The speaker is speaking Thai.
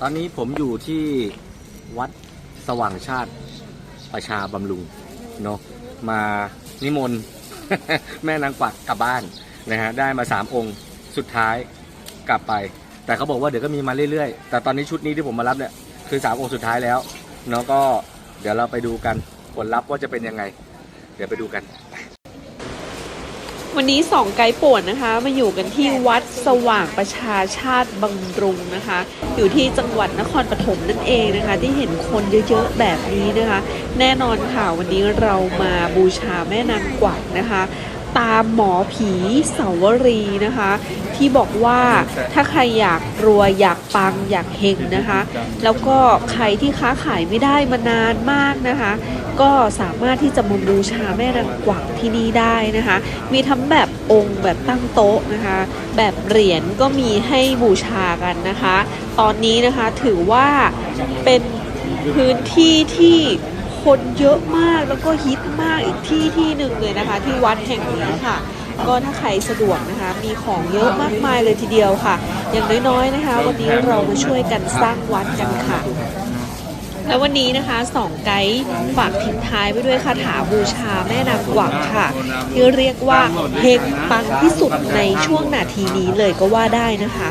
ตอนนี้ผมอยู่ที่วัดสว่างชาติประชาบำรุงเนาะมานิมนต์แม่นางกวักกลับบ้านนะฮะได้มาสามองค์สุดท้ายกลับไป แต่เขาบอกว่าเดี๋ยวก็มีมาเรื่อยๆ แต่ตอนนี้ชุดนี้ที่ผมมารับเนี่ยคือสามองค์สุดท้ายแล้วเนาะก็เดี๋ยวเราไปดูกันผลลัพธ์ว่าจะเป็นยังไง เดี๋ยวไปดูกัน วันนี้สองไกด์ป่วนนะคะ มาอยู่กันที่วัดสว่างประชาชาติบำรุงนะคะ อยู่ที่จังหวัดนครปฐมนั่นเองนะคะ ที่เห็นคนเยอะๆแบบนี้นะคะ แน่นอนค่ะวันนี้เรามาบูชาแม่นางกวักนะคะ ตามหมอผีเสาวรีนะคะ ที่บอกว่าถ้าใครอยากรวยอยากปังอยากเฮงนะคะ แล้วก็ใครที่ค้าขายไม่ได้มานานมากนะคะ ก็สามารถที่จะมาบูชาแม่นางกวักที่นี่ได้นะคะ มีทั้งแบบองค์แบบตั้งโต๊ะนะคะ แบบเหรียญก็มีให้บูชากันนะคะ ตอนนี้นะคะถือว่าเป็นพื้นที่ที่ คนเยอะมากแล้วก็ฮิตมากอีกที่ที่หนึ่งเลยนะคะ ที่วัดแห่งนี้ค่ะ ก็ถ้าใครสะดวกนะคะ มีของเยอะมากมายเลยทีเดียวค่ะ อย่างน้อยๆนะคะ วันนี้เรามาช่วยกันสร้างวัดกันค่ะแล้ววันนี้นะคะสองไกด์ฝากทิ้งท้ายไว้ด้วยคาถาบูชาแม่นางกวักค่ะที่เรียกว่าเฮงปังที่สุดในช่วงนาทีนี้เลยก็ว่าได้นะคะ